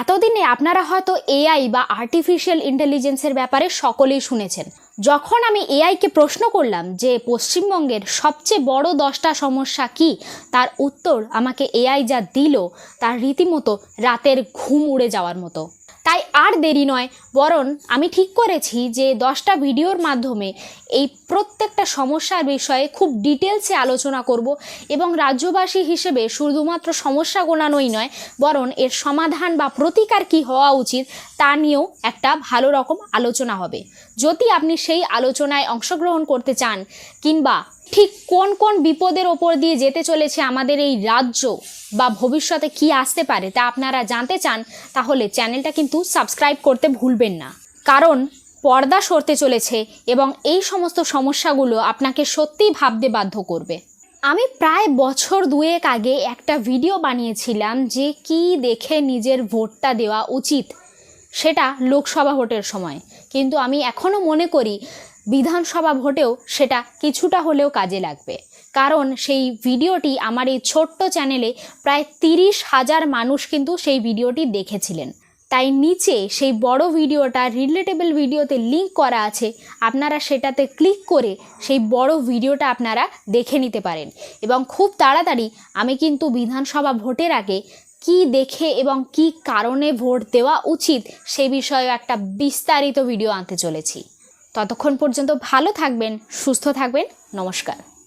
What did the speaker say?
এতদিনে আপনারা হয়তো এআই বা আর্টিফিশিয়াল ইন্টেলিজেন্সের ব্যাপারে সকলেই শুনেছেন। যখন আমি এআইকে প্রশ্ন করলাম যে পশ্চিমবঙ্গের সবচেয়ে বড় দশটা সমস্যা কি, তার উত্তর আমাকে এআই যা দিল, তার রীতিমতো রাতের ঘুম উড়ে যাওয়ার মতো। তাই আর দেরি নয়, বরং আমি ঠিক করেছি যে দশটা ভিডিওর মাধ্যমে এই প্রত্যেকটা সমস্যার বিষয়ে খুব ডিটেলসে আলোচনা করব এবং রাজ্যবাসী হিসেবে শুধুমাত্র সমস্যা গোনানোই নয়, বরং এর সমাধান বা প্রতিকার কি হওয়া উচিত তা নিয়েও একটা ভালো রকম আলোচনা হবে। যদি আপনি সেই আলোচনায় অংশগ্রহণ করতে চান কিংবা ঠিক কোন কোন বিপদের ওপর দিয়ে যেতে চলেছে আমাদের এই রাজ্য বা ভবিষ্যতে কি আসতে পারে তা আপনারা জানতে চান, তাহলে চ্যানেলটা কিন্তু সাবস্ক্রাইব করতে ভুলবেন না। কারণ পর্দা সরতে চলেছে এবং এই সমস্ত সমস্যাগুলো আপনাকে সত্যিই ভাবতে বাধ্য করবে। আমি প্রায় বছর দুয়েক আগে একটা ভিডিও বানিয়েছিলাম যে কি দেখে নিজের ভোটটা দেওয়া উচিত, সেটা লোকসভা ভোটের সময়। কিন্তু আমি এখনও মনে করি বিধানসভা ভোটেও সেটা কিছুটা হলেও কাজে লাগবে। কারণ সেই ভিডিওটি আমার এই ছোট্ট চ্যানেলে প্রায় তিরিশ হাজার মানুষ কিন্তু সেই ভিডিওটি দেখেছিলেন। তাই নিচে সেই বড় ভিডিওটা রিলেটেবল ভিডিওতে লিংক করা আছে, আপনারা সেটাতে ক্লিক করে সেই বড় ভিডিওটা আপনারা দেখে নিতে পারেন। এবং খুব তাড়াতাড়ি আমি কিন্তু বিধানসভা ভোটের আগে কি দেখে এবং কি কারণে ভোট দেওয়া উচিত সে বিষয়ে একটা বিস্তারিত ভিডিও আনতে চলেছি। ততক্ষণ পর্যন্ত ভালো থাকবেন, সুস্থ থাকবেন, নমস্কার।